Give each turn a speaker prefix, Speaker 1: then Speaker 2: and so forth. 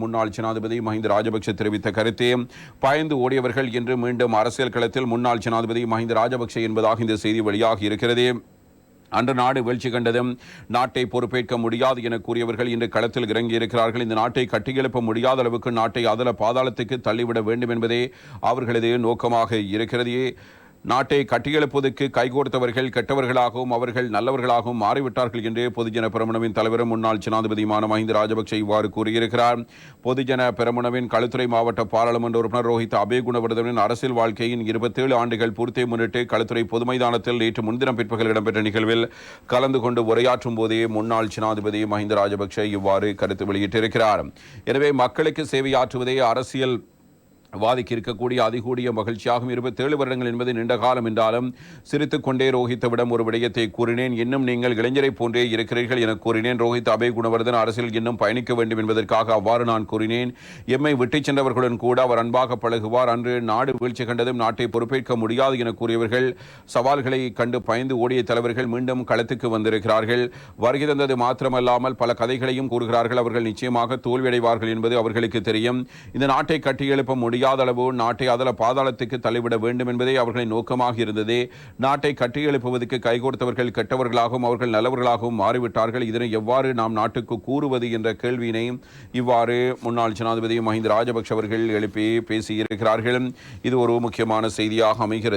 Speaker 1: முன்னாள் ஜனாதிபதி மஹிந்த ராஜபக்ஷ தெரிவித்த கருத்தே பாய்ந்து ஓடியவர்கள் என்று மீண்டும் அரசியல் களத்தில் முன்னாள் ஜனாதிபதி மஹிந்த ராஜபக்ஷ என்பதாக இந்த செய்தி வெளியாகி இருக்கிறது. அன்று நாடு வீழ்ச்சி கண்டதும் நாட்டை பொறுப்பேற்க முடியாது என கூறியவர்கள் இன்று களத்தில் இறங்கியிருக்கிறார்கள் இந்த நாட்டை கட்டியெழுப்ப முடியாத அளவுக்கு நாட்டை அதல பாதாளத்துக்கு தள்ளிவிட வேண்டும் என்பதே அவர்களது நோக்கமாக இருக்கிறது. நாட்டை கட்டியெழுப்பதற்கு கைகோர்த்தவர்கள் கெட்டவர்களாகவும் அவர்கள் நல்லவர்களாகவும் மாறிவிட்டார்கள் என்று பொதுஜன பெரமுனவின் தலைவரும் முன்னாள் ஜனாதிபதியுமான மஹிந்த ராஜபக்சே இவ்வாறு கூறியிருக்கிறார். பொதுஜன பெரமுனவின் களுத்துறை மாவட்ட பாராளுமன்ற உறுப்பினர் ரோஹித் அபயகுணவர்தனின் அரசியல் வாழ்க்கையின் இருபத்தேழு ஆண்டுகள் பூர்த்தியை முன்னிட்டு களுத்துறை பொது மைதானத்தில் நேற்று முன்தினம் பிற்பகல் இடம்பெற்ற நிகழ்வில் கலந்து கொண்டு உரையாற்றும் போதே முன்னாள் ஜனாதிபதி மஹிந்த ராஜபக்ஷ இவ்வாறு கருத்து வெளியிட்டிருக்கிறார். எனவே மக்களுக்கு சேவையாற்றுவதே அரசியல் வாதிக்கு இருக்கக்கூடிய அதிகூடிய மகிழ்ச்சியாகும். இருபத்தேழு வருடங்கள் என்பது நீண்ட காலம் என்றாலும் சிரித்துக் கொண்டே ரோஹித்தவிடம் ஒரு விடயத்தை கூறினேன். இன்னும் நீங்கள் இளைஞரை போன்றே இருக்கிறீர்கள் என கூறினேன். ரோஹித் அபே குணவர்தன் அரசியல் இன்னும் பயணிக்க வேண்டும் என்பதற்காக அவ்வாறு நான் கூறினேன். எம்மை விட்டுச் சென்றவர்களுடன் கூட அவர் அன்பாக பழகுவார். அன்று நாடு வீழ்ச்சி கண்டதும் நாட்டை பொறுப்பேற்க முடியாது என கூறியவர்கள் சவால்களை கண்டு பயந்து ஓடிய தலைவர்கள் மீண்டும் களத்துக்கு வந்திருக்கிறார்கள். வருகை தந்தது மாத்திரமல்லாமல் பல கதைகளையும் கூறுகிறார்கள். அவர்கள் நிச்சயமாக தோல்வியடைவார்கள் என்பது அவர்களுக்கு தெரியும். இந்த நாட்டை கட்டியெழுப்ப முடியும் அளவு நாட்டை அதல பாதாளத்துக்கு தள்ளிவிட வேண்டும் என்பதே அவர்களின் நோக்கமாக இருந்தது. நாட்டை கட்டியெழுப்புவதற்கு கைகோர்த்தவர்கள் கெட்டவர்களாகவும் அவர்கள் நல்லவர்களாகவும் மாறிவிட்டார்கள். இதனை எவ்வாறு நாம் நாட்டுக்கு கூறுவது என்ற கேள்வியினை இவ்வாறு முன்னாள் ஜனாதிபதி மஹிந்த ராஜபக்ஷ அவர்கள் எழுப்பி பேசியிருக்கிறார்கள். இது ஒரு முக்கியமான செய்தியாக அமைகிறது.